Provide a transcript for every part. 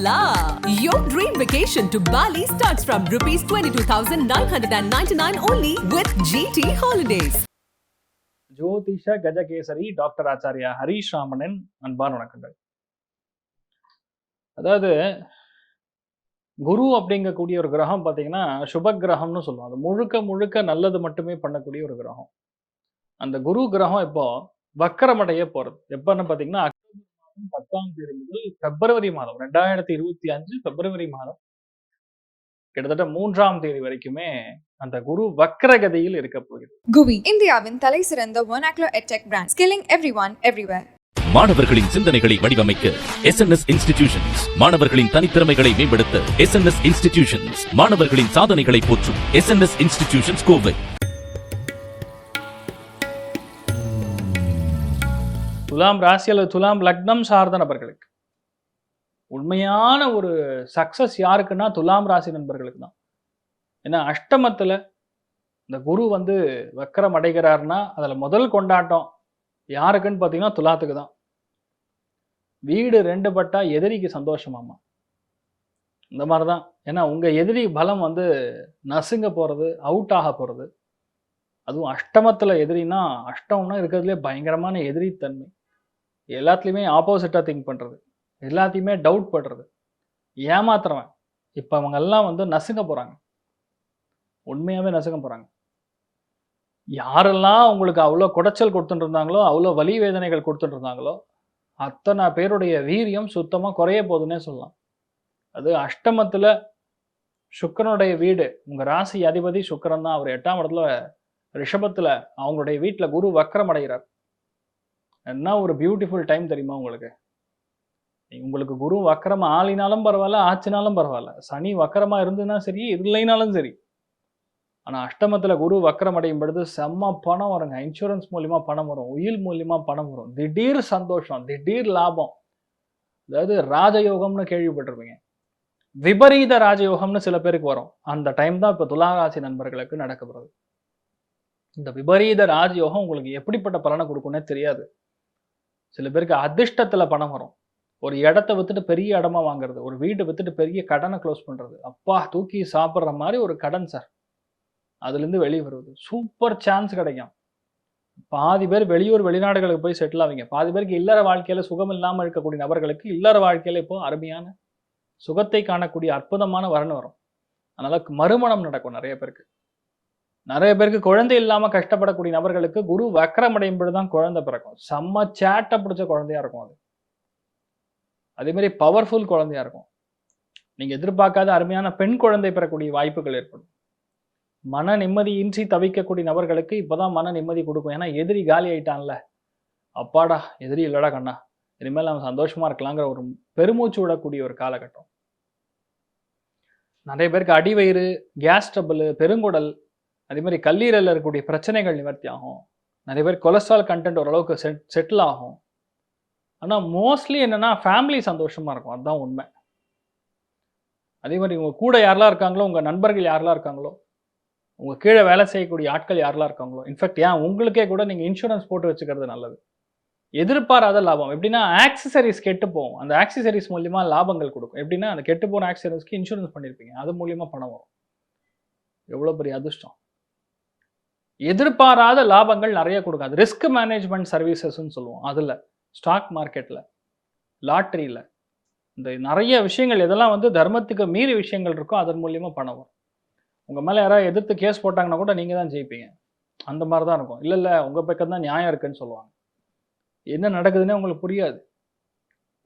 la! Your dream vacation to Bali starts from rupees 22,999 only with GT Holidays. ஜோதிஷ Gajakesari doctor Acharya Harish ராமனின் அன்பான வணக்கங்கள் அதாவது குரு அப்படிங்கக்கூடிய ஒரு கிரகம் பார்த்தீங்கன்னா சுப கிரகம்னு சொல்லுவோம் அது முழுக்க முழுக்க நல்லது மட்டுமே பண்ணக்கூடிய ஒரு கிரகம் அந்த குரு கிரகம் இப்போ வக்கரமடைய போறது எப்பன்னு பார்த்தீங்கன்னா மாதம் பத்தாம் தேதி முதல் பிப்ரவரி மாதம் ரெண்டாயிரத்தி இருபத்தி அஞ்சு பிப்ரவரி மாதம் கிட்டத்தட்ட மூன்றாம் தேதி வரைக்குமே அந்த குரு வக்கரகதியில் இருக்க போகிறது. குவி இந்தியாவின் தலை சிறந்த vernacular edtech brand skilling everyone everywhere மாணவர்களின் சிந்தனைகளை வடிவமைக்க எஸ் இன்ஸ்டிடியூஷன்ஸ் மாணவர்களின் தனித்திறமைகளை மேம்படுத்த எஸ் இன்ஸ்டிடியூஷன்ஸ் மாணவர்களின் சாதனைகளை போற்றும் எஸ் இன்ஸ்டிடியூஷன்ஸ் கோவை. துலாம் ராசி அல்லது துலாம் லக்னம் சார்ந்த நபர்களுக்கு. உண்மையான ஒரு சக்சஸ் யாருக்குன்னா துலாம் ராசி நண்பர்களுக்கு தான். ஏன்னா அஷ்டமத்தில் இந்த குரு வந்து வக்கரம் அடைகிறாருன்னா அதில் முதல் கொண்டாட்டம் யாருக்குன்னு பார்த்தீங்கன்னா துலாத்துக்கு தான். வீடு ரெண்டு பட்டா எதிரிக்கு சந்தோஷமாமா இந்த மாதிரி தான். ஏன்னா உங்கள் எதிரி பலம் வந்து நசுங்க போகிறது அவுட் ஆக போகிறது அதுவும் அஷ்டமத்தில் எதிரின்னா அஷ்டம்னா இருக்கிறதுலே பயங்கரமான எதிரித்தன்மை. எல்லாத்துலேயுமே ஆப்போசிட்டாக திங்க் பண்ணுறது எல்லாத்தையுமே டவுட் படுறது. ஏமாத்துறவன். இப்போ அவங்க எல்லாம் வந்து நசுங்க போகிறாங்க உண்மையாகவே நசுங்க போகிறாங்க யாரெல்லாம் உங்களுக்கு அவ்வளோ குடைச்சல் கொடுத்துட்டு இருந்தாங்களோ அவ்வளோ வலி வேதனைகள் கொடுத்துட்டு இருந்தாங்களோ அத்தனை பேருடைய வீரியம் சுத்தமாக குறைய போகுதுன்னே சொல்லலாம். அது அஷ்டமத்தில் சுக்கரனுடைய வீடு. உங்கள் ராசி அதிபதி சுக்கரன் தான். அவர் எட்டாம் இடத்துல ரிஷபத்தில் அவங்களுடைய வீட்டில் குரு வக்கரம் அடைகிறார். என்ன ஒரு பியூட்டிஃபுல் டைம் தெரியுமா உங்களுக்கு? உங்களுக்கு குரு வக்கரம் ஆளினாலும் பரவாயில்ல ஆச்சினாலும் பரவாயில்ல. சனி வக்கரமா இருந்ததுன்னா சரி இல்லைனாலும் சரி. ஆனா அஷ்டமத்துல குரு வக்கரம் அடையும் பொழுது செம்ம பணம் வருங்க. இன்சூரன்ஸ் மூலியமா பணம் வரும். உயில் மூலியமா பணம் வரும். திடீர் சந்தோஷம் திடீர் லாபம். அதாவது ராஜயோகம்னு கேள்விப்பட்டிருப்பீங்க. விபரீத ராஜயோகம்னு சில பேருக்கு வரும். அந்த டைம் தான் இப்போ துலாராசி நண்பர்களுக்கு நடக்கப்படுறது இந்த விபரீத ராஜயோகம் உங்களுக்கு எப்படிப்பட்ட பலனை கொடுக்கும்னே தெரியாது. சில பேருக்கு அதிர்ஷ்டத்தில் பணம் வரும். ஒரு இடத்த வித்துட்டு பெரிய இடமா வாங்குறது ஒரு வீட்டை வித்துட்டு பெரிய கடனை க்ளோஸ் பண்ணுறது அப்பா தூக்கி சாப்பிட்ற மாதிரி ஒரு கடன் சார் அதுலேருந்து வெளியே வருவது சூப்பர் சான்ஸ் கிடைக்கும். பாதி பேர் வெளியூர் வெளிநாடுகளுக்கு போய் செட்டில் ஆவீங்க. பாதி பேருக்கு இல்லற வாழ்க்கையில் சுகம் இல்லாமல் இருக்கக்கூடிய நபர்களுக்கு இல்லற வாழ்க்கையில் இப்போ அருமையான சுகத்தை காணக்கூடிய அற்புதமான வரன் வரும். அதனால மறுமணம் நடக்கும் நிறைய பேருக்கு. நிறைய பேருக்கு குழந்தை இல்லாமல் கஷ்டப்படக்கூடிய நபர்களுக்கு குரு வக்கரம் அடையும் பொழுதுதான் குழந்தை பிறக்கும். செம்ம சேட்டை பிடிச்ச குழந்தையா இருக்கும் அது. அதே மாதிரி பவர்ஃபுல் குழந்தையா இருக்கும். நீங்கள் எதிர்பார்க்காத அருமையான பெண் குழந்தை பெறக்கூடிய வாய்ப்புகள் ஏற்படும். மன நிம்மதியின்றி தவிக்கக்கூடிய நபர்களுக்கு இப்போதான் மன நிம்மதி கொடுக்கும். ஏன்னா எதிரி காலி ஆயிட்டான்ல. அப்பாடா எதிரி இல்லடா கண்ணா. இனிமேல் நம்ம சந்தோஷமா இருக்கலாங்கிற ஒரு பெருமூச்சு விடக்கூடிய ஒரு காலகட்டம். நிறைய பேருக்கு அடிவயிறு கேஸ் ட்ரபிள் பெருங்குடல் அதே மாதிரி கல்லீரலில் இருக்கக்கூடிய பிரச்சனைகள் நிவர்த்தி ஆகும். நிறைய பேர் கொலஸ்ட்ரால் கண்டென்ட் ஓரளவுக்கு செட் செட்டில் ஆகும். ஆனால் மோஸ்ட்லி என்னென்னா ஃபேமிலி சந்தோஷமாக இருக்கும். அதுதான் உண்மை. அதே மாதிரி உங்கள் கூட யாரெல்லாம் இருக்காங்களோ உங்கள் நண்பர்கள் யாரெல்லாம் இருக்காங்களோ உங்கள் கீழே வேலை செய்யக்கூடிய ஆட்கள் யாரெல்லாம் இருக்காங்களோ இன்ஃபேக்ட் ஏன் உங்களுக்கே கூட நீங்கள் இன்சூரன்ஸ் போட்டு வச்சுக்கிறது நல்லது. எதிர்பாராத லாபம். எப்படின்னா ஆக்சசரிஸ் கெட்டு போகும். அந்த ஆக்சசரிஸ் மூலியமாக லாபங்கள் கொடுக்கும். எப்படின்னா அந்த கெட்டு போன ஆக்சசரிஸ்க்கு இன்சூரன்ஸ் பண்ணியிருப்பீங்க அது மூலியமாக பணம் வரும். எவ்வளோ பெரிய அதிர்ஷ்டம். எதிர்பாராத லாபங்கள் நிறைய கொடுக்கும் அது ரிஸ்க் மேனேஜ்மெண்ட் சர்வீசஸ்ன்னு சொல்லுவோம். அதில் ஸ்டாக் மார்க்கெட்டில் லாட்ரியில் இந்த நிறைய விஷயங்கள் இதெல்லாம் வந்து தர்மத்துக்கு மீறி விஷயங்கள் இருக்கோ அதன் மூலியமாக பணம் வரும். உங்கள் மேலே யாராவது எதிர்த்து கேஸ் போட்டாங்கன்னா கூட நீங்கள் தான் ஜெயிப்பீங்க. அந்த மாதிரி தான் இருக்கும். இல்லை இல்லை உங்கள் பக்கம் தான் நியாயம் இருக்குன்னு சொல்லுவாங்க. என்ன நடக்குதுன்னே உங்களுக்கு புரியாது.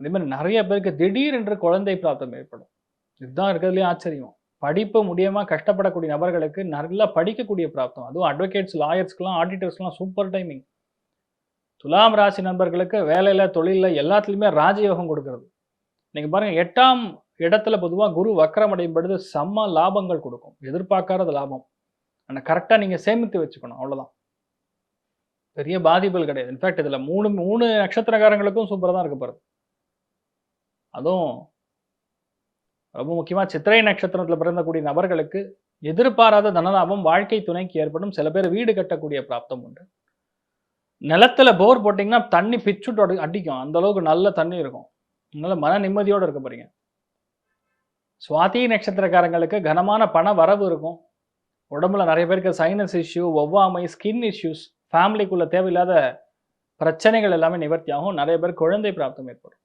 அதே மாதிரி நிறைய பேருக்கு திடீரென்று குழந்தை பிராப்தம் ஏற்படும். இதுதான் இருக்கிறதுலேயே ஆச்சரியம். படிப்பு முடியாம கஷ்டப்படக்கூடிய நபர்களுக்கு நல்லா படிக்கக்கூடிய பிராப்தம். அதுவும் அட்வொகேட்ஸ் லாயர்ஸ்க்குலாம் ஆடிட்டர்ஸ்லாம் சூப்பர் டைமிங் துலாம் ராசி நண்பர்களுக்கு வேலையில் தொழிலில் எல்லாத்துலேயுமே ராஜயோகம் கொடுக்கறது. நீங்கள் பாருங்கள் எட்டாம் இடத்துல பொதுவாக குரு வக்கரமடையும் பொழுது செம்ம லாபங்கள் கொடுக்கும். எதிர்பார்க்காத லாபம். ஆனால் கரெக்டாக நீங்கள் சேமித்து வச்சுக்கணும் அவ்வளோதான் பெரிய பாதிப்புகள் கிடையாது. இன்ஃபேக்ட் இதில் மூணு மூணு நட்சத்திரக்காரங்களுக்கும் சூப்பராக தான் இருக்க போகிறது அதுவும் ரொம்ப முக்கியமாக சித்திரை நட்சத்திரத்தில் பிறந்தக்கூடிய நபர்களுக்கு எதிர்பாராத தனலாபம் வாழ்க்கை துணைக்கு ஏற்படும். சில பேர் வீடு கட்டக்கூடிய பிராப்தம் உண்டு. நிலத்துல போர் போட்டிங்கன்னா தண்ணி பிச்சுட்டு அடிக்கும். அந்த அளவுக்கு நல்ல தண்ணி இருக்கும். அதனால் மன நிம்மதியோடு இருக்க போறீங்க. சுவாதி நட்சத்திரக்காரங்களுக்கு கனமான பண வரவு இருக்கும். உடம்புல நிறைய பேருக்கு சைனஸ் இஷ்யூ ஒவ்வாமை ஸ்கின் இஷ்யூஸ் ஃபேமிலிக்குள்ள தேவையில்லாத பிரச்சனைகள் எல்லாமே நிவர்த்தி ஆகும். நிறைய பேர் குழந்தை பிராப்தம் ஏற்படும்.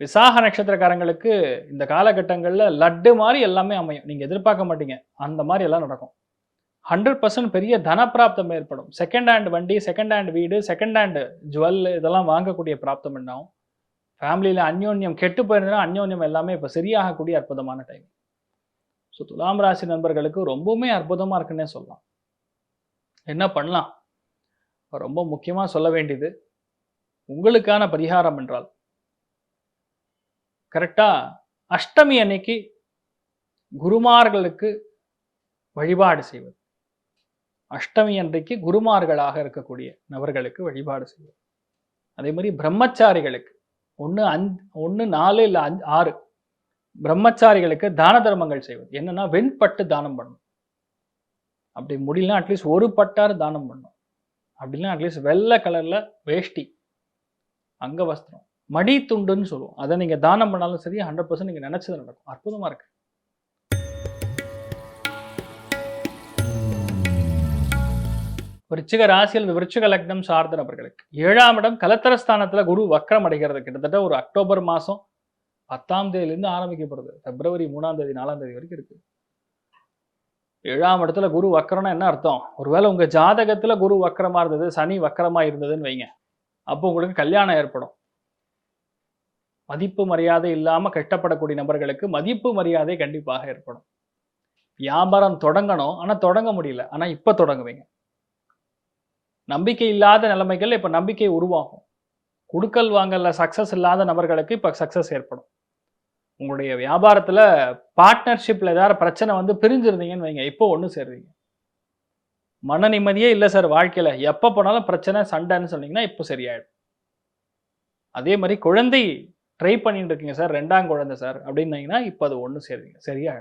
விசாக நட்சத்திரக்காரங்களுக்கு இந்த காலகட்டங்களில் லட்டு மாதிரி எல்லாமே அமையும். நீங்கள் எதிர்பார்க்க மாட்டீங்க. அந்த மாதிரி எல்லாம் நடக்கும். ஹண்ட்ரட் பர்சன்ட் பெரிய தனப்பிராப்தம் ஏற்படும். செகண்ட் ஹேண்ட் வண்டி செகண்ட் ஹேண்ட் வீடு செகண்ட் ஹேண்ட் ஜுவல் இதெல்லாம் வாங்கக்கூடிய பிராப்தம் என்னாகும் ஃபேமிலியில் அந்யோன்யம் கெட்டு போயிருந்ததுன்னா அந்யோன்யம் எல்லாமே இப்போ சரியாகக்கூடிய அற்புதமான டைம் ஸோ துலாம் ராசி நண்பர்களுக்கு ரொம்பவுமே அற்புதமாக இருக்குன்னே சொல்லலாம். என்ன பண்ணலாம்? ரொம்ப முக்கியமாக சொல்ல வேண்டியது உங்களுக்கான பரிகாரம் என்றால் கரெக்டாக அஷ்டமி அன்னைக்கு குருமார்களுக்கு வழிபாடு செய்வது. அஷ்டமி அன்றைக்கு குருமார்களாக இருக்கக்கூடிய நபர்களுக்கு வழிபாடு செய்வது. அதே மாதிரி பிரம்மச்சாரிகளுக்கு ஒன்று அஞ் ஒன்று நாலு இல்லை அஞ்சு ஆறு. பிரம்மச்சாரிகளுக்கு தான தர்மங்கள் செய்வது. என்னன்னா வெண்பட்டு தானம் பண்ணும் அப்படி முடியலனா அட்லீஸ்ட் ஒரு பட்டார் தானம் பண்ணும் அப்படின்னா அட்லீஸ்ட் வெள்ளை கலர்ல வேஷ்டி அங்க வஸ்திரம். மடி துண்டுன்னு சொல்லுவோம். அதை நீங்கள் தானம் பண்ணாலும் சரி ஹண்ட்ரட் பர்சன்ட் நீங்கள் நினச்சது நடக்கும். அற்புதமா இருக்கு. விருச்சிக ராசியில் விருச்சிக லக்னம் சார்ந்த நபர்களுக்கு ஏழாம் இடம் கலத்தரஸ்தானத்தில் குரு வக்கரம் அடைகிறது. கிட்டத்தட்ட ஒரு அக்டோபர் மாதம் பத்தாம் தேதியிலேருந்து ஆரம்பிக்கப்படுது. பிப்ரவரி மூணாம் தேதி நாலாம் தேதி வரைக்கும் இருக்கு. ஏழாம் இடத்துல குரு வக்கரம்னா என்ன அர்த்தம்? ஒருவேளை உங்கள் ஜாதகத்தில் குரு வக்கரமாக இருந்தது சனி வக்கரமா இருந்ததுன்னு வைங்க. அப்போ உங்களுக்கு கல்யாணம் ஏற்படும். மதிப்பு மரியாதை இல்லாமல் கஷ்டப்படக்கூடிய நபர்களுக்கு மதிப்பு மரியாதை கண்டிப்பாக ஏற்படும். வியாபாரம் தொடங்கணும். ஆனால் தொடங்க முடியல. ஆனால் இப்போ தொடங்குவீங்க. நம்பிக்கை இல்லாத நிலைமைகள் இப்போ நம்பிக்கை உருவாகும். குடுக்கல் வாங்கல சக்ஸஸ் இல்லாத நபர்களுக்கு இப்போ சக்ஸஸ் ஏற்படும். உங்களுடைய வியாபாரத்தில் பார்ட்னர்ஷிப்பில் ஏதாவது பிரச்சனை வந்து பிரிஞ்சிருந்தீங்கன்னு வைங்க. இப்போ ஒன்று சேருவீங்க. மன நிம்மதியே இல்லை சார் வாழ்க்கையில். எப்போ போனாலும் பிரச்சனை சண்டைன்னு சொன்னீங்கன்னா இப்போ சரியாயிடும். அதே மாதிரி குழந்தை ட்ரை பண்ணிட்டு இருக்கீங்க சார் ரெண்டாம் குழந்தை சார் அப்படின்னீங்கன்னா இப்போ அது ஒன்று சேருவீங்க சரியா?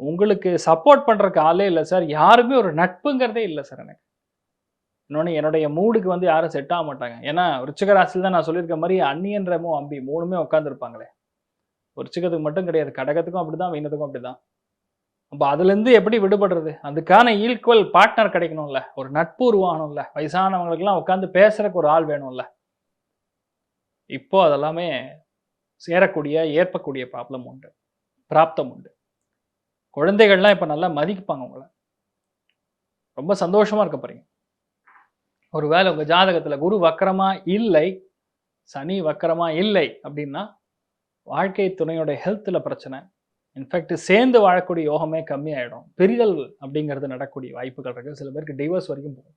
உங்களுக்கு சப்போர்ட் பண்ணுறக்கு ஆளே இல்லை சார் யாருமே ஒரு நட்புங்கிறதே இல்லை சார் எனக்கு. இன்னொன்று என்னுடைய மூடுக்கு வந்து யாரும் செட் ஆக மாட்டாங்க. ஏன்னா ருச்சிக ராசியில் தான் நான் சொல்லியிருக்க மாதிரி அந்நியன்றமும் அம்பி மூணுமே உட்காந்துருப்பாங்களே ருச்சிகத்துக்கு மட்டும் கிடையாது. கடகத்துக்கும் அப்படி அப்படிதான் அப்படி அப்படிதான். அப்போ அதுலேருந்து எப்படி விடுபடுறது? அதுக்கான ஈக்குவல் பார்ட்னர் கிடைக்கணும்ல. ஒரு நட்பு உருவாகணும்ல. வயசானவங்களுக்கெல்லாம் உட்காந்து பேசுறதுக்கு ஒரு ஆள் வேணும்ல. இப்போ அதெல்லாமே சேரக்கூடிய ஏற்பக்கூடிய ப்ராப்ளம் உண்டு. பிராப்தம் உண்டு. குழந்தைகள்லாம் இப்போ நல்லா மதிப்பாங்க உங்களை. ரொம்ப சந்தோஷமா இருக்க போறீங்க. ஒருவேளை உங்கள் ஜாதகத்துல குரு வக்கரமா இல்லை சனி வக்கரமாக இல்லை அப்படின்னா வாழ்க்கை துணையோட ஹெல்த்தில் பிரச்சனை. இன்ஃபேக்ட் சேர்ந்து வாழக்கூடிய யோகமே கம்மியாயிடும். பிரிதல் அப்படிங்கிறது நடக்கக்கூடிய வாய்ப்புகள் இருக்குது சில பேருக்கு டிவோர்ஸ் வரைக்கும் போகும்.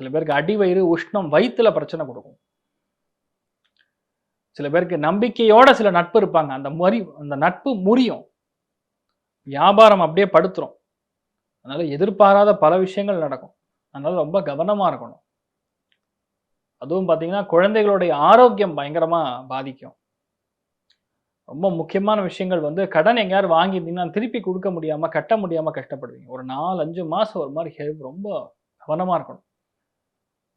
சில பேருக்கு அடி வயிறு உஷ்ணம் வயிற்றுல பிரச்சனை கொடுக்கும். சில பேருக்கு நம்பிக்கையோட சில நட்பு இருப்பாங்க. அந்த மறி அந்த நட்பு முறியும். வியாபாரம் அப்படியே படுத்துரும். அதனால எதிர்பாராத பல விஷயங்கள் நடக்கும். அதனால ரொம்ப கவனமா இருக்கணும். அதுவும் பார்த்தீங்கன்னா குழந்தைகளுடைய ஆரோக்கியம் பயங்கரமா பாதிக்கும். ரொம்ப முக்கியமான விஷயங்கள் வந்து கடன் எங்கேயாவது வாங்கியிருந்தீங்கன்னா திருப்பி கொடுக்க முடியாம கட்ட முடியாம கஷ்டப்படுவீங்க. ஒரு நாலு அஞ்சு மாசம் ஒரு மாதிரி ஹெல்ப் ரொம்ப கவனமா இருக்கணும்.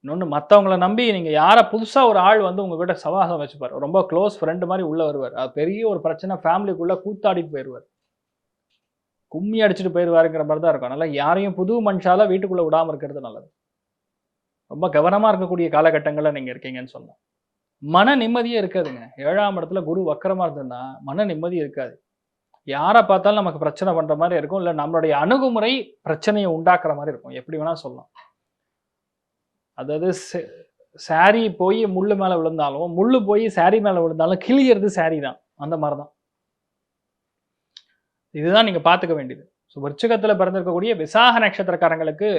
இன்னொன்று மற்றவங்கள நம்பி நீங்க யாரை புதுசா ஒரு ஆள் வந்து உங்ககிட்ட சவாசம் வச்சுப்பார். ரொம்ப க்ளோஸ் ஃப்ரெண்டு மாதிரி உள்ள வருவார். அது பெரிய ஒரு பிரச்சனை ஃபேமிலிக்குள்ள கூத்தாடிட்டு போயிடுவார் கும்மி அடிச்சுட்டு போயிடுவாருங்கிற மாதிரி தான் இருக்கும். அதனால யாரையும் புது மனுஷால வீட்டுக்குள்ள விடாம இருக்கிறது நல்லது. ரொம்ப கவனமா இருக்கக்கூடிய காலகட்டங்களில் நீங்க இருக்கீங்கன்னு சொல்லலாம் மன நிம்மதியே இருக்காதுங்க. ஏழாம் இடத்துல குரு வக்கரமாக இருந்ததுன்னா மன நிம்மதி இருக்காது. யாரை பார்த்தாலும் நமக்கு பிரச்சனை பண்ற மாதிரி இருக்கும். இல்ல நம்மளுடைய அணுகுமுறை பிரச்சனையை உண்டாக்குற மாதிரி இருக்கும். எப்படி வேணா சொல்லலாம். அதாவது சாரி போய் முள்ளு மேலே விழுந்தாலும் முள் போய் சாரி மேலே விழுந்தாலும் கிளியறது சாரி தான். அந்த மாதிரி தான் இதுதான் நீங்கள் பார்த்துக்க வேண்டியது. ஸோ விருச்சகத்தில் பிறந்திருக்கக்கூடிய விசாக நட்சத்திரக்காரங்களுக்கு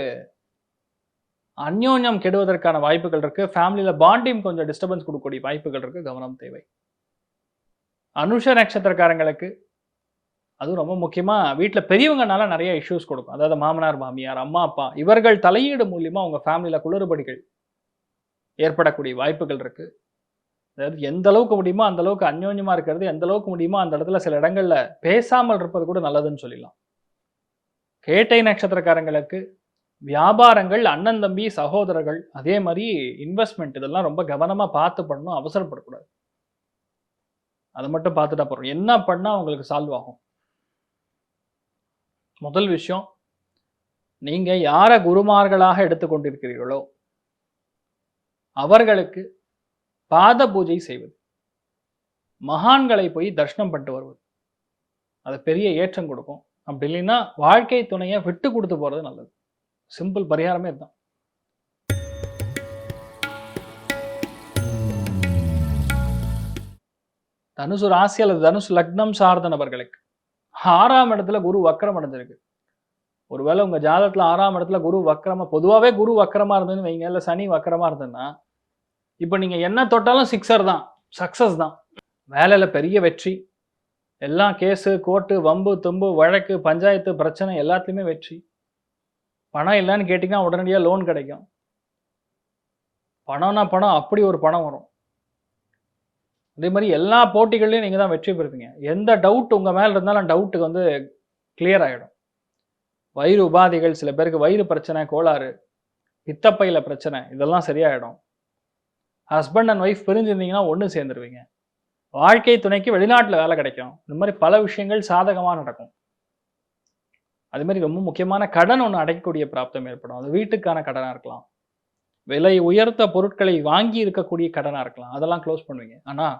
அந்யோன்யம் கெடுவதற்கான வாய்ப்புகள் இருக்கு. ஃபேமிலியில் பாண்டிங் கொஞ்சம் டிஸ்டர்பன்ஸ் கொடுக்கக்கூடிய வாய்ப்புகள் இருக்கு. கவனம் தேவை. அனுஷ நட்சத்திரக்காரங்களுக்கு அதுவும் ரொம்ப முக்கியமாக வீட்டில் பெரியவங்கனால நிறைய இஷ்யூஸ் கொடுக்கும். அதாவது மாமனார் மாமியார் அம்மா அப்பா இவர்கள் தலையீடு மூலியமாக அவங்க ஃபேமிலியில் குளறுபடிகள் ஏற்படக்கூடிய வாய்ப்புகள் இருக்குது அதாவது எந்த அளவுக்கு முடியுமோ அந்த அளவுக்கு அந்யோன்யமாக இருக்கிறது எந்த அளவுக்கு முடியுமோ அந்த இடத்துல சில இடங்களில் பேசாமல் இருப்பது கூட நல்லதுன்னு சொல்லலாம் கேட்டை நட்சத்திரக்காரங்களுக்கு வியாபாரங்கள் அண்ணன் தம்பி சகோதரர்கள் அதே மாதிரி இன்வெஸ்ட்மெண்ட் இதெல்லாம் ரொம்ப கவனமாக பார்த்து பண்ணணும் அவசரப்படக்கூடாது. அதை மட்டும் பார்த்துட்டா போகிறோம் என்ன பண்ணால் அவங்களுக்கு சால்வ் ஆகும்? முதல் விஷயம் நீங்க யாரை குருமார்களாக எடுத்துக்கொண்டிருக்கிறீர்களோ அவர்களுக்கு பாத பூஜை செய்வது மகான்களை போய் தர்ஷனம் பண்ணிட்டு வருவது அது பெரிய ஏற்றம் கொடுக்கும். அப்படி இல்லைன்னா வாழ்க்கை துணையை விட்டு கொடுத்து போகிறது நல்லது. சிம்பிள் பரிகாரமே இதுதான். தனுசு ராசி அல்லது தனுசு லக்னம் சார்ந்த நபர்களுக்கு ஆறாம் இடத்துல குரு வக்கரம் அடைஞ்சிருக்கு. ஒருவேளை உங்க ஜாதகத்துல ஆறாம் இடத்துல குரு வக்கரமா பொதுவாகவே குரு வக்கரமா இருந்ததுன்னு வைங்க இல்ல சனி வக்கரமா இருந்ததுன்னா இப்போ நீங்க என்ன தொட்டாலும் சிக்ஸர் தான் சக்சஸ் தான். வேலையில பெரிய வெற்றி. எல்லாம் கேஸு கோர்ட்டு வம்பு தும்பு வழக்கு பஞ்சாயத்து பிரச்சனை எல்லாத்துலேயுமே வெற்றி. பணம் இல்லைன்னு கேட்டிங்கன்னா உடனடியாக லோன் கிடைக்கும். பணம்னா பணம் அப்படி ஒரு பணம் வரும். அதே மாதிரி எல்லா போட்டிகள்லையும் நீங்கள் தான் வெற்றி பெறுவீங்க. எந்த டவுட் உங்கள் மேலே இருந்தாலும் டவுட்டுக்கு வந்து கிளியர் ஆகிடும் வயிறு உபாதைகள் சில பேருக்கு வயிறு பிரச்சனை கோளாறு பித்தப்பையில் பிரச்சனை இதெல்லாம் சரியாயிடும். ஹஸ்பண்ட் அண்ட் ஒய்ஃப் பிரிஞ்சிருந்தீங்கன்னா ஒன்று சேர்ந்துருவீங்க. வாழ்க்கை துணைக்கு வெளிநாட்டில் வேலை கிடைக்கும். இந்த மாதிரி பல விஷயங்கள் சாதகமாக நடக்கும். அது மாதிரி ரொம்ப முக்கியமான கடன் ஒன்று அடைக்கக்கூடிய பிராப்தம் ஏற்படும். அது வீட்டுக்கான கடனாக இருக்கலாம். விலை உயர்த்த பொருட்களை வாங்கி இருக்கக்கூடிய கடனாக இருக்கலாம். அதெல்லாம் க்ளோஸ் பண்ணுவீங்க. ஆனால்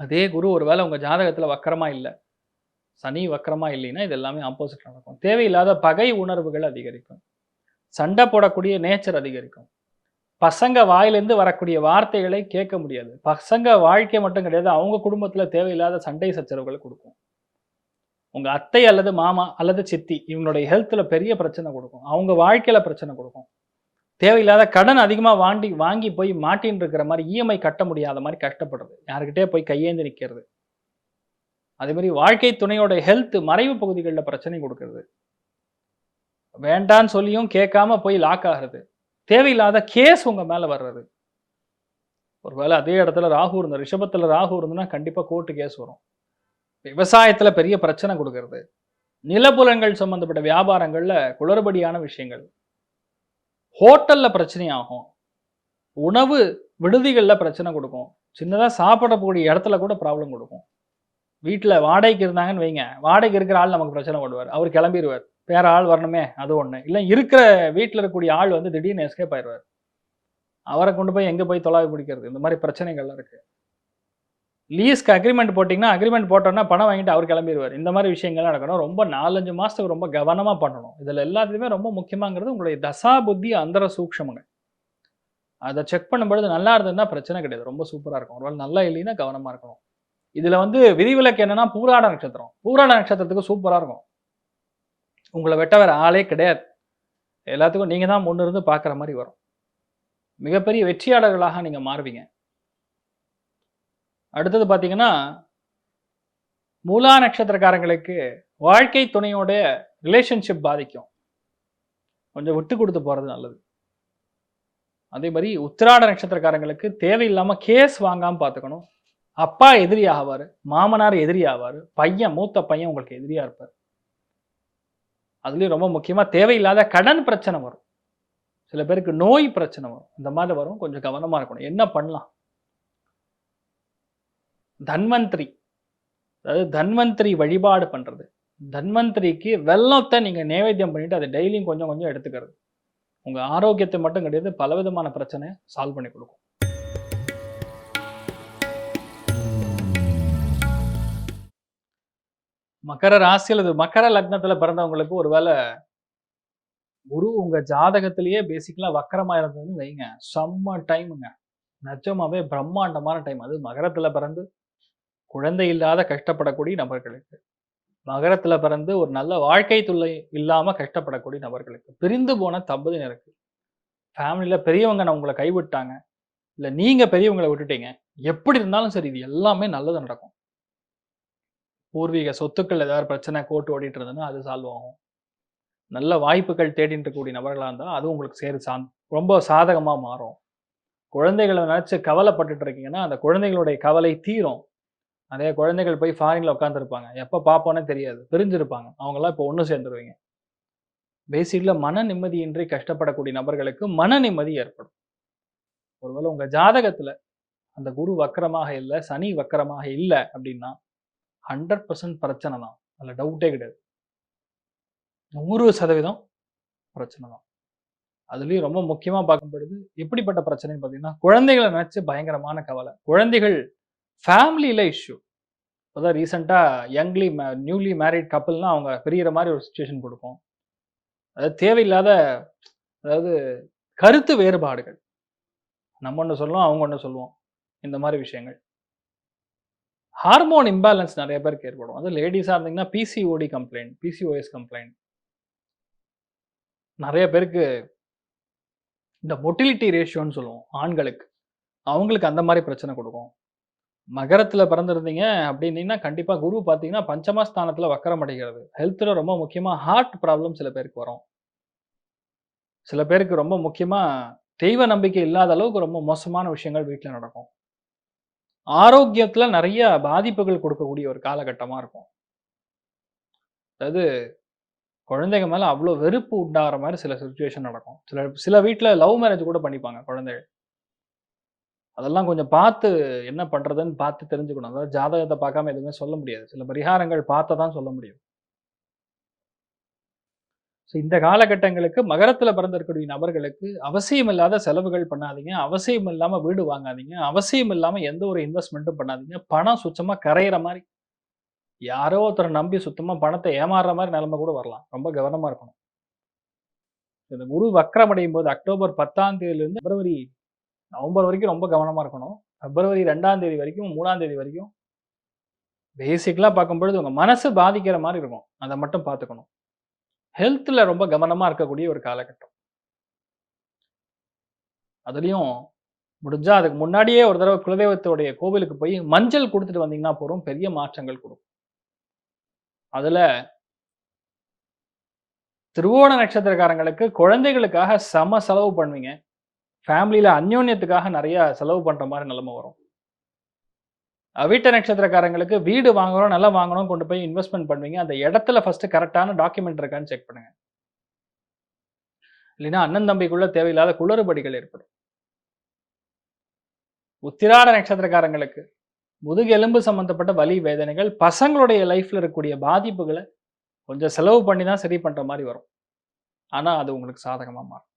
அதே குரு ஒருவேளை உங்கள் ஜாதகத்தில் வக்கரமாக இல்லை. சனி வக்கரமாக இல்லைன்னா இது எல்லாமே ஆப்போசிட் நடக்கும். தேவையில்லாத பகை உணர்வுகள் அதிகரிக்கும். சண்டை போடக்கூடிய நேச்சர் அதிகரிக்கும். பசங்க வாயிலேருந்து வரக்கூடிய வார்த்தைகளை கேட்க முடியாது. பசங்க வாழ்க்கை மட்டும் கிடையாது அவங்க குடும்பத்தில் தேவையில்லாத சண்டை சச்சரவுகள் கொடுக்கும். உங்கள் அத்தை அல்லது மாமா அல்லது சித்தி இவங்களுடைய ஹெல்த்தில் பெரிய பிரச்சனை கொடுக்கும். அவங்க வாழ்க்கையில் பிரச்சனை கொடுக்கும். தேவையில்லாத கடன் அதிகமாக வாங்கி வாங்கி போய் மாட்டின்னு இருக்கிற மாதிரி இஎம்ஐ கட்ட முடியாத மாதிரி கஷ்டப்படுறது. யாருக்கிட்டே போய் கையேந்தி நிற்கிறது அதே மாதிரி வாழ்க்கை துணையோட ஹெல்த் மறைவு பகுதிகளில் பிரச்சனை கொடுக்கறது. வேண்டான்னு சொல்லியும் கேட்காம போய் லாக் ஆகிறது. தேவையில்லாத கேஸ் உங்கள் மேலே வர்றது. ஒருவேளை அதே இடத்துல ராகு இருந்த ரிஷபத்தில் ராகு இருந்ததுன்னா கண்டிப்பாக கோர்ட்டு கேஸ் வரும். விவசாயத்தில் பெரிய பிரச்சனை கொடுக்கறது. நிலப்புலங்கள் சம்மந்தப்பட்ட வியாபாரங்களில் குளறுபடியான விஷயங்கள். ஹோட்டல்ல பிரச்சனையாகும். உணவு விடுதிகளில் பிரச்சனை கொடுக்கும். சின்னதாக சாப்பிடக்கூடிய இடத்துல கூட ப்ராப்ளம் கொடுக்கும். வீட்டில் வாடகைக்கு இருந்தாங்கன்னு வைங்க. வாடகைக்கு இருக்கிற ஆள் நமக்கு பிரச்சனை பண்ணுவார் அவர் கிளம்பிடுவார் வேற ஆள் வரணுமே அது ஒன்று இல்லை இருக்கிற வீட்டில் இருக்கக்கூடிய ஆள் வந்து திடீர்னு எஸ்கேப் ஆயிடுவார். அவரை கொண்டு போய் எங்கே போய் தொலாவி பிடிக்கிறது? இந்த மாதிரி பிரச்சனைகள்லாம் இருக்குது லீஸ்க்கு அக்ரிமெண்ட் போட்டிங்கன்னா அக்ரிமெண்ட் போட்டோன்னா பணம் வாங்கிட்டு அவர் கிளம்பிடுவார் இந்த மாதிரி விஷயங்கள்லாம் நடக்கணும். ரொம்ப நாலஞ்சு மாதத்துக்கு ரொம்ப கவனமாக பண்ணணும். இதில் எல்லாத்துலயுமே ரொம்ப முக்கியமாங்கிறது உங்களுடைய தசா புத்தி அந்தர சூக்ஷமங்க. அதை செக் பண்ணும்பொழுது நல்லா இருந்ததுன்னா பிரச்சனை கிடையாது. ரொம்ப சூப்பராக இருக்கும். ஒருவேளை நல்லா இல்லைன்னா கவனமாக இருக்கணும். இதில் வந்து விதிவிலக்கு என்னன்னா பூராட நட்சத்திரம். பூராட நட்சத்திரத்துக்கு சூப்பராக இருக்கும். உங்களை வெட்ட வேறு ஆளே கிடையாது. எல்லாத்துக்கும் நீங்கள் தான் முன்னிருந்து பார்க்குற மாதிரி வரும். மிகப்பெரிய வெற்றியாளர்களாக நீங்கள் மாறுவீங்க. அடுத்தது பார்த்தீங்கன்னா மூலா நட்சத்திரக்காரங்களுக்கு வாழ்க்கை துணையோட ரிலேஷன்ஷிப் பாதிக்கும். கொஞ்சம் விட்டு கொடுத்து போறது நல்லது. அதே மாதிரி உத்திராட நட்சத்திரக்காரங்களுக்கு தேவையில்லாம கேஸ் வாங்காம பார்த்துக்கணும் அப்பா எதிரி ஆவார் மாமனார் எதிரி ஆவார் பையன் மூத்த பையன் உங்களுக்கு எதிரியா இருப்பார். அதுலயும் ரொம்ப முக்கியமா தேவையில்லாத கடன் பிரச்சனை வரும். சில பேருக்கு நோய் பிரச்சனை வரும். இந்த மாதிரி வரும். கொஞ்சம் கவனமா இருக்கணும். என்ன பண்ணலாம்? தன்வந்திரி. அதாவது தன்வந்திரி வழிபாடு பண்ணுறது தன்வந்திரிக்கு வெள்ளத்தை நீங்கள் நேவேத்தியம் பண்ணிவிட்டு அதை டெய்லியும் கொஞ்சம் கொஞ்சம் எடுத்துக்கிறது. உங்கள் ஆரோக்கியத்தை மட்டும் கிடையாது பலவிதமான பிரச்சனையை சால்வ் பண்ணி கொடுக்கும். மகர ராசியில் இது மகர லக்னத்தில் பிறந்தவங்களுக்கு ஒருவேளை குரு உங்கள் ஜாதகத்திலேயே பேசிக்கலாக வக்கரமாக இருந்ததுன்னு வைங்க. செம்ம டைமுங்க நிஜமாவே பிரம்மாண்டமான டைம் அது மகரத்தில் பிறந்து குழந்தை இல்லாத கஷ்டப்படக்கூடிய நபர்களுக்கு. மகரத்துல பிறந்து ஒரு நல்ல வாழ்க்கை துளை இல்லாம கஷ்டப்படக்கூடிய நபர்களுக்கு. பிரிந்து போன தம்பதியினருக்கு ஃபேமிலியில பெரியவங்க நான் உங்களை கைவிட்டாங்க. இல்ல நீங்க பெரியவங்களை விட்டுட்டீங்க. எப்படி இருந்தாலும் சரி இது எல்லாமே நல்லது நடக்கும். பூர்வீக சொத்துக்கள் ஏதாவது பிரச்சனை கோட்டு ஓடிட்டு இருந்ததுன்னா அது சால்வ் ஆகும். நல்ல வாய்ப்புகள் தேடிட்டு இருக்கக்கூடிய நபர்களாக இருந்தால் அது உங்களுக்கு சேரு சா ரொம்ப சாதகமாக மாறும். குழந்தைகளை நினச்சி கவலைப்பட்டுட்டு இருக்கீங்கன்னா அந்த குழந்தைகளுடைய கவலை தீரும். நிறைய குழந்தைகள் போய் ஃபாரின்ல உட்காந்துருப்பாங்க எப்போ பார்ப்போன்னே தெரியாது. பிரிஞ்சிருப்பாங்க. அவங்கெல்லாம் இப்போ ஒன்று சேர்ந்துருவீங்க. பேசிக்கில் மன நிம்மதியின்றி கஷ்டப்படக்கூடிய நபர்களுக்கு மன நிம்மதி ஏற்படும். ஒருவேளை உங்கள் ஜாதகத்தில் அந்த குரு வக்கரமாக இல்லை சனி வக்கரமாக இல்லை அப்படின்னா ஹண்ட்ரட் பர்சன்ட் பிரச்சனை தான். அதில் டவுட்டே கிடையாது. நூறு சதவீதம் பிரச்சனை தான். அதுலேயும் ரொம்ப முக்கியமாக பார்க்கப்படுது எப்படிப்பட்ட பிரச்சனைன்னு பார்த்தீங்கன்னா குழந்தைகளை நினச்சி பயங்கரமான கவலை. குழந்தைகள் ஃபேமிலியில் இஷ்யூ இப்போதான் ரீசெண்டாக யங்லி மே நியூலி மேரிட் கப்பல்னால் அவங்க பிரியிற மாதிரி ஒரு சுச்சுவேஷன் கொடுக்கும். அதாவது தேவையில்லாத அதாவது கருத்து வேறுபாடுகள். நம்ம ஒன்று சொல்லுவோம் அவங்க ஒன்று சொல்லுவோம். இந்த மாதிரி விஷயங்கள். ஹார்மோன் இம்பேலன்ஸ் நிறைய பேருக்கு ஏற்படும். அது லேடிஸாக இருந்தீங்கன்னா பிசிஓடி கம்ப்ளைண்ட் பிசிஓஎஸ் கம்ப்ளைண்ட் நிறைய பேருக்கு இந்த மொட்டிலிட்டி ரேஷியோன்னு சொல்லுவோம் ஆண்களுக்கு. அவங்களுக்கு அந்த மாதிரி பிரச்சனை கொடுக்கும். மகரத்தில் பிறந்திருந்தீங்க அப்படின்னீங்கன்னா கண்டிப்பாக குரு பார்த்தீங்கன்னா பஞ்சமஸ்தானத்தில் வக்கரம் அடைகிறது. ஹெல்த்தில் ரொம்ப முக்கியமாக ஹார்ட் ப்ராப்ளம் சில பேருக்கு வரும். சில பேருக்கு ரொம்ப முக்கியமாக தெய்வ நம்பிக்கை இல்லாத அளவுக்கு ரொம்ப மோசமான விஷயங்கள் வீட்டில் நடக்கும். ஆரோக்கியத்தில் நிறைய பாதிப்புகள் கொடுக்கக்கூடிய ஒரு காலகட்டமாக இருக்கும். அதாவது குழந்தைங்க மேலே அவ்வளோ வெறுப்பு உண்டாகிற மாதிரி சில சுச்சுவேஷன் நடக்கும். சில சில வீட்டில் லவ் மேரேஜ் கூட பண்ணிப்பாங்க குழந்தைகள். அதெல்லாம் கொஞ்சம் பார்த்து என்ன பண்ணுறதுன்னு பார்த்து தெரிஞ்சுக்கணும். அதாவது ஜாதகத்தை பார்க்காம எதுவுமே சொல்ல முடியாது. சில பரிகாரங்கள் பார்த்து தான் சொல்ல முடியும். ஸோ இந்த காலகட்டங்களுக்கு மகரத்தில் பிறந்திருக்கக்கூடிய நபர்களுக்கு அவசியம் இல்லாத செலவுகள் பண்ணாதீங்க. அவசியம் இல்லாமல் வீடு வாங்காதீங்க. அவசியம் இல்லாமல் எந்த ஒரு இன்வெஸ்ட்மெண்ட்டும் பண்ணாதீங்க. பணம் சுத்தமாக கரையிற மாதிரி. யாரோ ஒருத்தரை நம்பி சுத்தமாக பணத்தை ஏமாறுற மாதிரி நிலைமை கூட வரலாம். ரொம்ப கவனமாக இருக்கணும். இந்த குரு வக்ரம் அடையும் போது அக்டோபர் பத்தாம் தேதியிலிருந்து பிப்ரவரி நவம்பர் வரைக்கும் ரொம்ப கவனமாக இருக்கணும். பிப்ரவரி ரெண்டாம் தேதி வரைக்கும் மூணாம் தேதி வரைக்கும் பேசிக்கலாக பார்க்கும்பொழுது உங்கள் மனசு பாதிக்கிற மாதிரி இருக்கும். அதை மட்டும் பார்த்துக்கணும். ஹெல்த்தில் ரொம்ப கவனமாக இருக்கக்கூடிய ஒரு காலகட்டம். அதுலேயும் முடிஞ்சால் அதுக்கு முன்னாடியே ஒரு தடவை குலதெய்வத்தோடைய கோவிலுக்கு போய் மஞ்சள் கொடுத்துட்டு வந்தீங்கன்னா போகிறோம் பெரிய மாற்றங்கள் கொடுக்கும். அதில் திருவோண நட்சத்திரக்காரங்களுக்கு குழந்தைகளுக்காக சம செலவு பண்ணுவீங்க. ஃபேமிலியில் அந்யோன்யத்துக்காக நிறைய செலவு பண்ணுற மாதிரி நிலைமை வரும். வீட்டு நட்சத்திரக்காரங்களுக்கு வீடு வாங்குறோம் நல்லா வாங்கணும் கொண்டு போய் இன்வெஸ்ட்மெண்ட் பண்ணுவீங்க. அந்த இடத்துல ஃபர்ஸ்ட் கரெக்டான டாக்குமெண்ட் இருக்கான்னு செக் பண்ணுங்க. இல்லைன்னா அண்ணன் தம்பிக்குள்ள தேவையில்லாத குளறுபடிகள் ஏற்படும். உத்திராட நட்சத்திரக்காரங்களுக்கு முதுகெலும்பு சம்பந்தப்பட்ட வலி வேதனைகள் பசங்களுடைய லைஃப்ல இருக்கக்கூடிய பாதிப்புகளை கொஞ்சம் செலவு பண்ணி தான் சரி பண்ற மாதிரி வரும். ஆனா அது உங்களுக்கு சாதகமா மாறும்.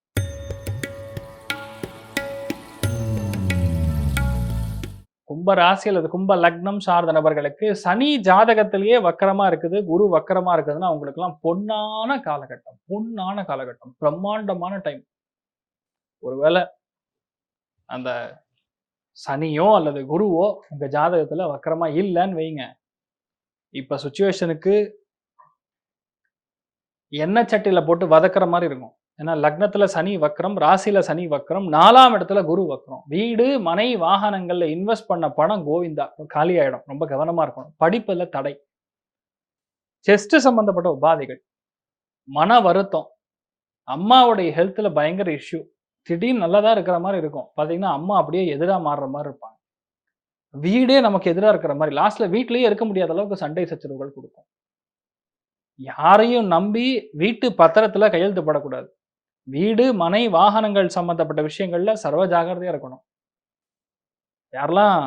கும்ப ராசி அல்லது கும்ப லக்னம் சார்ந்த நபர்களுக்கு சனி ஜாதகத்திலேயே வக்கரமா இருக்குது குரு வக்கரமா இருக்குதுன்னா அவங்களுக்குலாம் பொன்னான காலகட்டம் பொன்னான காலகட்டம் பிரம்மாண்டமான டைம் ஒருவேளை அந்த சனியோ அல்லது குருவோ உங்க ஜாதகத்துல வக்கரமா இல்லைன்னு வைங்க. இப்ப சுச்சுவேஷனுக்கு எண்ணெய் சட்டியில போட்டு வதக்குற மாதிரி இருக்கும். ஏன்னா லக்னத்துல சனி வக்ரம் ராசியில சனி வக்ரம் நாலாம் இடத்துல குரு வக்ரம். வீடு மனை வாகனங்கள்ல இன்வெஸ்ட் பண்ண பணம் கோவிந்தா. காலி ஆயிடும் ரொம்ப கவனமா இருக்கணும். படிப்புல தடை. செஸ்ட் சம்பந்தப்பட்ட உபாதைகள். மன வருத்தம். அம்மாவுடைய ஹெல்த்ல பயங்கர இஷ்யூ திடீர்னு நல்லதா இருக்கிற மாதிரி இருக்கும். பாத்தீங்கன்னா அம்மா அப்படியே எதிரா மாறுற மாதிரி இருப்பாங்க. வீடே நமக்கு எதிரா இருக்கிற மாதிரி. லாஸ்ட்ல வீட்லயே இருக்க முடியாத அளவுக்கு சண்டை சச்சரவுகள் கொடுக்கும். யாரையும் நம்பி வீட்டு பத்திரத்துல கையெழுத்து படக்கூடாது. வீடு மனை வாகனங்கள் சம்பந்தப்பட்ட விஷயங்கள்ல சர்வ ஜாகிரதையா இருக்கணும். யாரெல்லாம்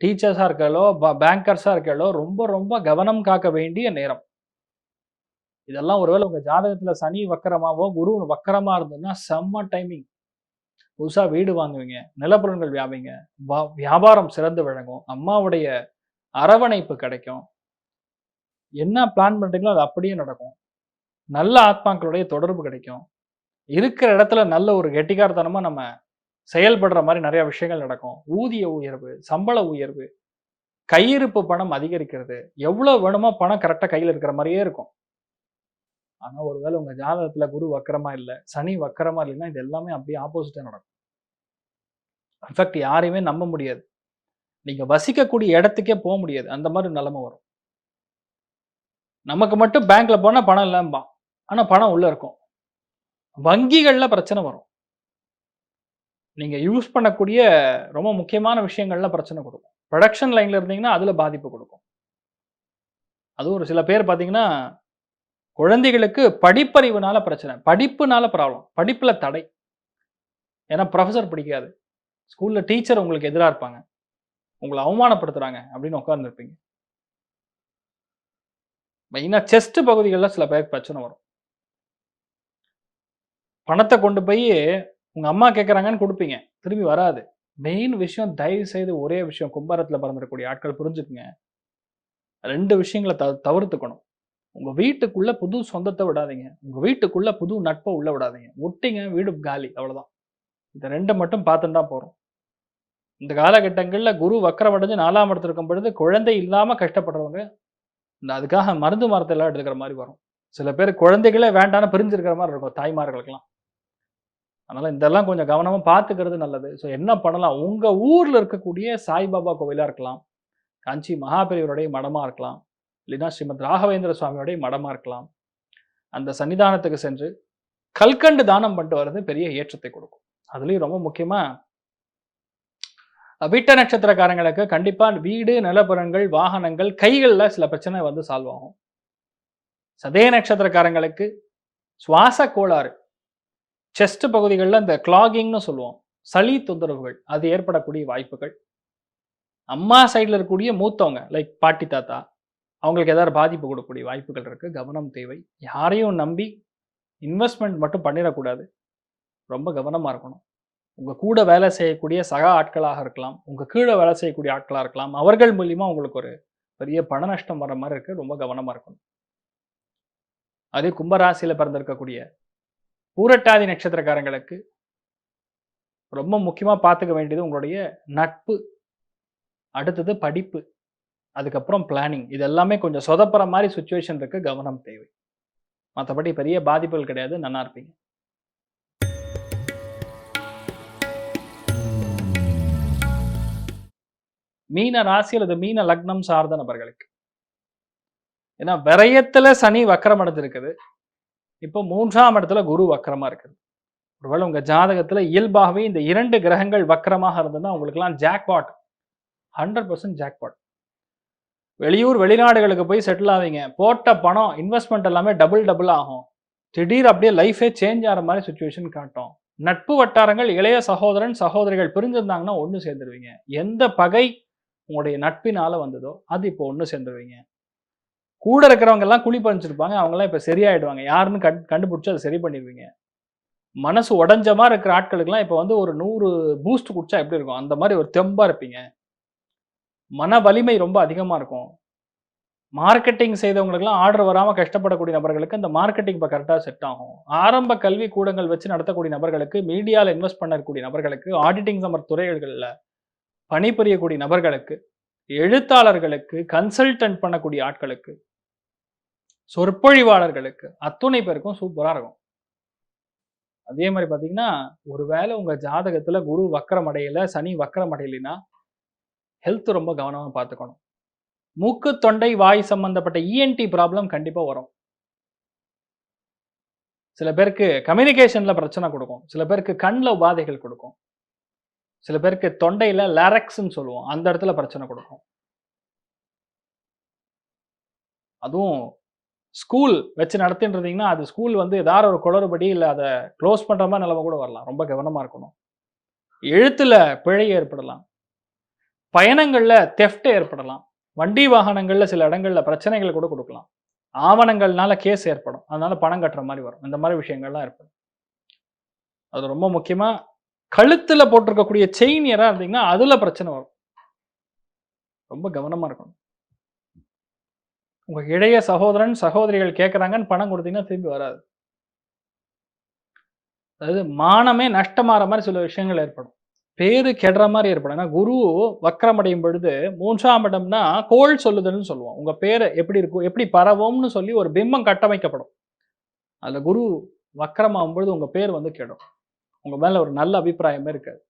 டீச்சர்ஸா இருக்காளோ பேங்கர்ஸா இருக்காளோ ரொம்ப ரொம்ப கவனம் காக்க வேண்டிய நேரம். இதெல்லாம் ஒருவேளை உங்க ஜாதகத்துல சனி வக்கரமாவோ குரு வக்கரமா இருந்ததுன்னா செம்ம டைமிங் புதுசா வீடு வாங்குவீங்க நிலப்புலன்கள் வியாபிங்க வியாபாரம் சிறந்து விளங்கும் அம்மாவுடைய அரவணைப்பு கிடைக்கும். என்ன பிளான் பண்றீங்களோ அது அப்படியே நடக்கும். நல்ல ஆத்மாக்களுடைய தொடர்பு கிடைக்கும். இருக்கிற இடத்துல நல்ல ஒரு கெட்டிக்காரத்தனமா நம்ம செயல்படுற மாதிரி நிறைய விஷயங்கள் நடக்கும். ஊதிய உயர்வு சம்பள உயர்வு கையிருப்பு பணம் அதிகரிக்கிறது. எவ்வளவு வேணுமோ பணம் கரெக்டா கையில இருக்கிற மாதிரியே இருக்கும். ஆனா ஒருவேளை உங்க ஜாதகத்தில் குரு வக்கரமா இல்லை சனி வக்கரமா இல்லைன்னா இது எல்லாமே அப்படியே ஆப்போசிட்டாக நடக்கும். இன்ஃபேக்ட் யாரையுமே நம்ப முடியாது. நீங்க வசிக்கக்கூடிய இடத்துக்கே போக முடியாது. அந்த மாதிரி நிலமை வரும். நமக்கு மட்டும் பேங்க்ல போனா பணம் இல்லாம ஆனா பணம் உள்ள இருக்கும். வங்கிகள்ல பிரச்சனை வரும். நீங்க யூஸ் பண்ணக்கூடிய ரொம்ப முக்கியமான விஷயங்கள்ல பிரச்சனை கொடுக்கும். ப்ரொடக்ஷன் லைன்ல இருந்தீங்கன்னா அதுல பாதிப்பு கொடுக்கும். அதுவும் ஒரு சில பேர் பாத்தீங்கன்னா குழந்தைகளுக்கு படிப்பறிவுனால பிரச்சனை படிப்புனால ப்ராப்ளம் படிப்புல தடை. ஏன்னா ப்ரொஃபசர் பிடிக்காது. ஸ்கூல்ல டீச்சர் உங்களுக்கு எதிரா இருப்பாங்க. உங்களை அவமானப்படுத்துறாங்க அப்படின்னு உட்கார்ந்துருப்பீங்க. மெயினாக செஸ்ட் பகுதிகளில் சில பேருக்கு பிரச்சனை வரும். பணத்தை கொண்டு போய் உங்க அம்மா கேட்குறாங்கன்னு கொடுப்பீங்க. திரும்பி வராது. மெயின் விஷயம் தயவு செய்து ஒரே விஷயம். கும்பாரத்தில் பிறந்திருக்கக்கூடிய ஆட்கள் புரிஞ்சுக்குங்க. ரெண்டு விஷயங்களை த தவிர்த்துக்கணும். உங்க வீட்டுக்குள்ள புது சொந்தத்தை விடாதீங்க. உங்க வீட்டுக்குள்ள புது நட்பை உள்ள விடாதீங்க. ஒட்டிங்க வீடு காலி அவ்வளவுதான். இந்த ரெண்டை மட்டும் பார்த்துட்டு போகிறோம் போறோம். இந்த காலகட்டங்களில் குரு வக்கரமடைஞ்சு நாலாம் இடத்துல இருக்கும் பொழுது குழந்தை இல்லாம கஷ்டப்படுறவங்க இந்த அதுக்காக மருந்து மரத்தை எல்லாம் எடுத்துக்கிற மாதிரி வரும். சில பேர் குழந்தைகளே வேண்டான்னு பிரிஞ்சிருக்கிற மாதிரி இருக்கும் தாய்மார்களுக்கெல்லாம். அதனால இதெல்லாம் கொஞ்சம் கவனமா பார்த்துக்கிறது நல்லது. ஸோ என்ன பண்ணலாம்? உங்க ஊர்ல இருக்கக்கூடிய சாய்பாபா கோவிலா இருக்கலாம். காஞ்சி மகாபெரியவருடைய மடமா இருக்கலாம். இல்லைன்னா ஸ்ரீமத் ராகவேந்திர சுவாமியோடைய மடமா இருக்கலாம். அந்த சன்னிதானத்துக்கு சென்று கல்கண்டு தானம் பண்ணிட்டு வர்றது பெரிய ஏற்றத்தை கொடுக்கும். அதுலயும் ரொம்ப முக்கியமா விட்ட நட்சத்திரக்காரங்களுக்கு கண்டிப்பா வீடு நிலப்புறங்கள் வாகனங்கள் கைகள்ல சில பிரச்சனை வந்து சால்வ் ஆகும். சதய நட்சத்திரக்காரங்களுக்கு சுவாச கோளாறு. செஸ்ட் பகுதிகளில் இந்த கிளாகிங்னு சொல்லுவோம். சளி தொந்தரவுகள் அது ஏற்படக்கூடிய வாய்ப்புகள். அம்மா சைடில் இருக்கக்கூடிய மூத்தவங்க லைக் பாட்டி தாத்தா அவங்களுக்கு ஏதாவது பாதிப்பு கொடுக்கக்கூடிய வாய்ப்புகள் இருக்குது கவனம் தேவை. யாரையும் நம்பி இன்வெஸ்ட்மெண்ட் மட்டும் பண்ணிடக்கூடாது. ரொம்ப கவனமாக இருக்கணும். உங்கள் கூட வேலை செய்யக்கூடிய சக ஆட்களாக இருக்கலாம். உங்கள் கீழே வேலை செய்யக்கூடிய ஆட்களாக இருக்கலாம். அவர்கள் மூலிமா உங்களுக்கு ஒரு பெரிய பண நஷ்டம் வர மாதிரி இருக்குது ரொம்ப கவனமாக இருக்கணும். அதே கும்பராசியில் பிறந்திருக்கக்கூடிய பூரட்டாதி நட்சத்திரக்காரங்களுக்கு ரொம்ப முக்கியமாக பார்த்துக்க வேண்டியது உங்களுடைய நட்பு. அடுத்தது படிப்பு. அதுக்கப்புறம் பிளானிங் இது எல்லாமே கொஞ்சம் சொதப்புற மாதிரி சுச்சுவேஷன் இருக்கு கவனம் தேவை. மற்றபடி பெரிய பாதிப்புகள் கிடையாது. நல்லா இருப்பீங்க. மீன ராசி அல்லது மீன லக்னம் சார்ந்த நபர்களுக்கு. ஏன்னா விரயத்துல சனி வக்கரம் அடைஞ்சிருக்குது. இப்போ மூன்றாம் இடத்துல குரு வக்கரமா இருக்குது ஒருவேளை உங்க ஜாதகத்துல இயல்பாகவே இந்த இரண்டு கிரகங்கள் வக்கரமாக இருந்ததுன்னா உங்களுக்குலாம் ஜாக்பாட் ஹண்ட்ரட் பர்சன்ட் ஜாக்பாட் வெளியூர் வெளிநாடுகளுக்கு போய் செட்டில் ஆவீங்க. போட்ட பணம் இன்வெஸ்ட்மெண்ட் எல்லாமே டபுள் டபுள் ஆகும். திடீர் அப்படியே லைஃபே சேஞ்ச் ஆகிற மாதிரி சுச்சுவேஷன் காட்டும். நட்பு வட்டாரங்கள் இளைய சகோதரன் சகோதரிகள் பிரிஞ்சிருந்தாங்கன்னா ஒன்று சேர்ந்துருவீங்க. எந்த பகை உங்களுடைய நட்பினால வந்ததோ அது இப்போ ஒன்று சேர்ந்துருவீங்க. கூட இருக்கிறவங்க எல்லாம் குழி பறிச்சிருப்பாங்க அவங்கெல்லாம் இப்போ சரியாயிடுவாங்க. யாருன்னு கண் கண்டுபிடிச்சி அதை சரி பண்ணிடுவீங்க. மனசு உடஞ்ச மாதிரி இருக்கிற ஆட்களுக்கெல்லாம் இப்போ வந்து ஒரு நூறு பூஸ்ட் குடிச்சா எப்படி இருக்கும்? அந்த மாதிரி ஒரு தெம்பாக இருப்பீங்க. மன வலிமை ரொம்ப அதிகமாக இருக்கும். மார்க்கெட்டிங் செய்தவங்களுக்குலாம் ஆர்டர் வராமல் கஷ்டப்படக்கூடிய நபர்களுக்கு இந்த மார்க்கெட்டிங் இப்போ கரெக்டாக செட் ஆகும். ஆரம்ப கல்வி கூடங்கள் வச்சு நடத்தக்கூடிய நபர்களுக்கு மீடியாவில் இன்வெஸ்ட் பண்ணக்கூடிய நபர்களுக்கு ஆடிட்டிங் சம்பர் துறைகளில் பணிபுரியக்கூடிய நபர்களுக்கு எழுத்தாளர்களுக்கு கன்சல்டன்ட் பண்ணக்கூடிய ஆட்களுக்கு சொற்பொழிவாளர்களுக்கு அத்துணை பேருக்கும் சூப்பராக இருக்கும். அதே மாதிரி பார்த்தீங்கன்னா ஒருவேளை உங்கள் ஜாதகத்தில் குரு வக்கரமடையில சனி வக்கரமடையலைன்னா ஹெல்த் ரொம்ப கவனமாக பார்த்துக்கணும் மூக்கு தொண்டை வாய் சம்பந்தப்பட்ட இஎன்டி ப்ராப்ளம் கண்டிப்பாக வரும். சில பேருக்கு கம்யூனிகேஷனில் பிரச்சனை கொடுக்கும். சில பேருக்கு கண்ணில் உபாதைகள் கொடுக்கும். சில பேருக்கு தொண்டையில் லாரக்ஸ்ன்னு சொல்லுவோம். அந்த இடத்துல பிரச்சனை கொடுக்கும். அதுவும் ஸ்கூல் வச்சு நடத்தின்னு இருந்தீங்கன்னா அது ஸ்கூல் வந்து ஏதாவது ஒரு குளறுபடி இல்லை அதை க்ளோஸ் பண்ணுற மாதிரி நிலமை கூட வரலாம். ரொம்ப கவனமாக இருக்கணும். எழுத்தில் பிழை ஏற்படலாம். பயணங்களில் தெஃப்ட் ஏற்படலாம். வண்டி வாகனங்களில் சில இடங்களில் பிரச்சனைகள் கூட கொடுக்கலாம். ஆவணங்கள்னால கேஸ் ஏற்படும். அதனால பணம் கட்டுற மாதிரி வரும். இந்த மாதிரி விஷயங்கள்லாம் ஏற்படும். அது ரொம்ப முக்கியமாக கழுத்தில் போட்டிருக்கக்கூடிய செயின் யாராக இருந்தீங்கன்னா அதில் பிரச்சனை வரும். ரொம்ப கவனமாக இருக்கணும். உங்க இளைய சகோதரன் சகோதரிகள் கேட்குறாங்கன்னு பணம் கொடுத்தீங்கன்னா திரும்பி வராது. அதாவது மானமே நஷ்டமாற மாதிரி சில விஷயங்கள் ஏற்படும். பேரு கெடுற மாதிரி ஏற்படும். ஏன்னா குரு வக்கரமடையும் பொழுது மூன்றாம் இடம்னா கோள் சொல்லுதல்னு சொல்லுவோம். உங்கள் பேரை எப்படி இருக்கும் எப்படி பரவோம்னு சொல்லி ஒரு பிம்பம் கட்டமைக்கப்படும். அதில் குரு வக்கரமாகும் பொழுது உங்கள் பேர் வந்து கெடும். உங்கள் மேல ஒரு நல்ல அபிப்பிராயமே இருக்காது.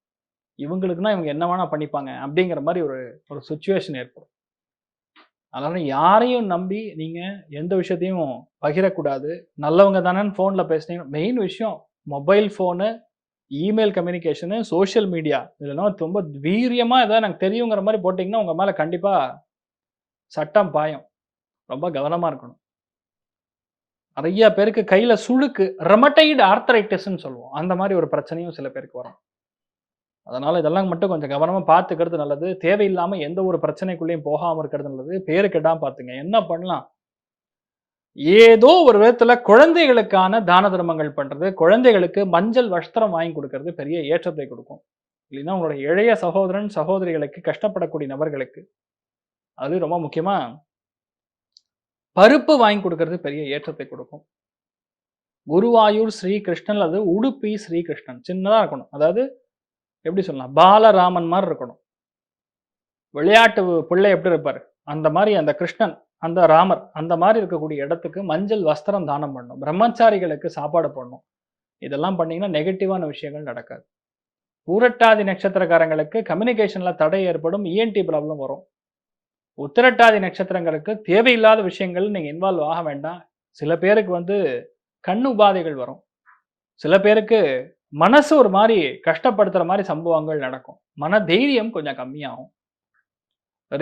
இவங்களுக்குன்னா இவங்க என்ன வேணா பண்ணிப்பாங்க அப்படிங்கிற மாதிரி ஒரு ஒரு சுச்சுவேஷன் ஏற்படும். அதனால யாரையும் நம்பி நீங்கள் எந்த விஷயத்தையும் பகிரக்கூடாது. நல்லவங்க தானேன்னு ஃபோனில் பேசுனீங்க. மெயின் விஷயம் mobile phone email communication social media இதெல்லாம் ரொம்ப வீரியமாக ஏதாவது எனக்கு தெரியுங்கிற மாதிரி போட்டிங்கன்னா உங்கள் மேலே கண்டிப்பாக சட்டம் பாயம். ரொம்ப கவனமாக இருக்கணும். நிறைய பேருக்கு கையில் சுழுக்கு ரெமட்டைடு ஆர்த்தரைட்டிஸ்ன்னு சொல்லுவோம். அந்த மாதிரி ஒரு பிரச்சனையும் சில பேருக்கு வரும். அதனால் இதெல்லாம் மட்டும் கொஞ்சம் கவனமா பார்த்துக்கிறது நல்லது. தேவையில்லாமல் எந்த ஒரு பிரச்சனைக்குள்ளேயும் போகாம இருக்கிறது நல்லது. பேரு பார்த்துங்க. என்ன பண்ணலாம்? ஏதோ ஒரு விதத்தில் குழந்தைகளுக்கான தான தர்மங்கள் பண்றது குழந்தைகளுக்கு மஞ்சள் வஸ்திரம் வாங்கி கொடுக்கறது பெரிய ஏற்றத்தை கொடுக்கும். இல்லைன்னா உங்களோட இளைய சகோதரன் சகோதரிகளுக்கு கஷ்டப்படக்கூடிய நபர்களுக்கு அது ரொம்ப முக்கியமா? பருப்பு வாங்கி கொடுக்கறது பெரிய ஏற்றத்தை கொடுக்கும். குருவாயூர் ஸ்ரீகிருஷ்ணன் அது அல்லது உடுப்பி ஸ்ரீகிருஷ்ணன் சின்னதாக சின்னதா இருக்கணும். அதாவது எப்படி சொல்லலாம்? பாலராமன் மாதிரி இருக்கணும். விளையாட்டு பிள்ளை எப்படி இருப்பார்? அந்த மாதிரி அந்த கிருஷ்ணன் அந்த ராமர் அந்த மாதிரி இருக்கக்கூடிய இடத்துக்கு மஞ்சள் வஸ்திரம் தானம் பண்ணணும். பிரம்மச்சாரிகளுக்கு சாப்பாடு போடணும். இதெல்லாம் பண்ணீங்கன்னா நெகட்டிவான விஷயங்கள் நடக்காது. பூரட்டாதி நட்சத்திரக்காரங்களுக்கு கம்யூனிகேஷனில் தடை ஏற்படும் இஎன்டி ப்ராப்ளம் வரும். உத்திரட்டாதி நட்சத்திரங்களுக்கு தேவையில்லாத விஷயங்கள் நீங்கள் இன்வால்வ் ஆக வேண்டாம். சில பேருக்கு வந்து கண் உபாதைகள் வரும். சில பேருக்கு மனசு ஒரு மாதிரி கஷ்டப்படுத்துகிற மாதிரி சம்பவங்கள் நடக்கும். மன தைரியம் கொஞ்சம் கம்மியாகும்.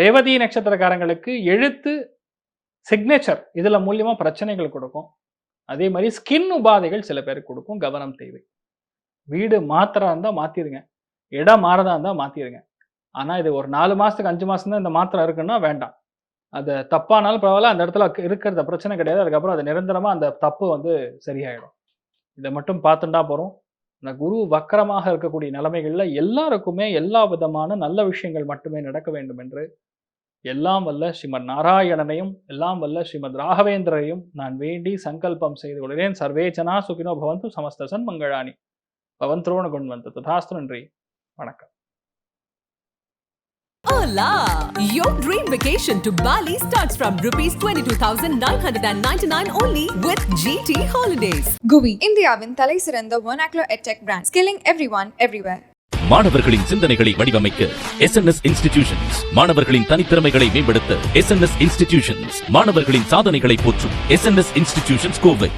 ரேவதி நட்சத்திரக்காரங்களுக்கு எழுத்து சிக்னேச்சர் இதில் மூலியமாக பிரச்சனைகள் கொடுக்கும். அதே மாதிரி ஸ்கின் உபாதைகள் சில பேருக்கு கொடுக்கும். கவனம் தேவை. வீடு மாத்திரா இருந்தால் மாற்றிடுங்க இடம் மாறதா இருந்தால் மாற்றிடுங்க ஆனால் இது ஒரு நாலு மாதத்துக்கு அஞ்சு மாசம் தான் இந்த மாத்திரை இருக்குன்னா வேண்டாம். அது தப்பானாலும் பரவாயில்ல. அந்த இடத்துல இருக்கிறத பிரச்சனை கிடையாது. அதுக்கப்புறம் அது நிரந்தரமாக அந்த தப்பு வந்து சரியாயிடும். இதை மட்டும் பார்த்துட்டா போகிறோம் இந்த குரு வக்கரமாக இருக்கக்கூடிய நிலைமைகளில் எல்லாருக்குமே எல்லா விதமான நல்ல விஷயங்கள் மட்டுமே நடக்க வேண்டும் என்று எல்லாம் வல்ல ஸ்ரீமத் நாராயணனையும் எல்லாம் வல்ல ஸ்ரீமத் ராகவேந்திரரையும் நான் வேண்டி சங்கல்பம் செய்து கொள்கிறேன். சர்வேச்சனா சுகினோ பவந்து சமஸ்த சன்மங்களானி பவந்த்ரோண குண்வந்து. ததாஸ்து நன்றி. வணக்கம். Hola! Your dream vacation to Bali starts from rupees 22,999 only with GT Holidays. GUI இந்தியாவின் தலை சிறந்த vernacular edtech brand skilling everyone everywhere மாணவர்களின் சிந்தனைகளை வடிவமைக்க எஸ்என்எஸ் இன்ஸ்டிடியூஷன்ஸ் மாணவர்களின் தனித்திறமைகளை மேம்படுத்த எஸ்என்எஸ் இன்ஸ்டிடியூஷன்ஸ் மாணவர்களின் சாதனைகளை போற்றும் எஸ்என்எஸ் இன்ஸ்டிடியூஷன்ஸ் கோவை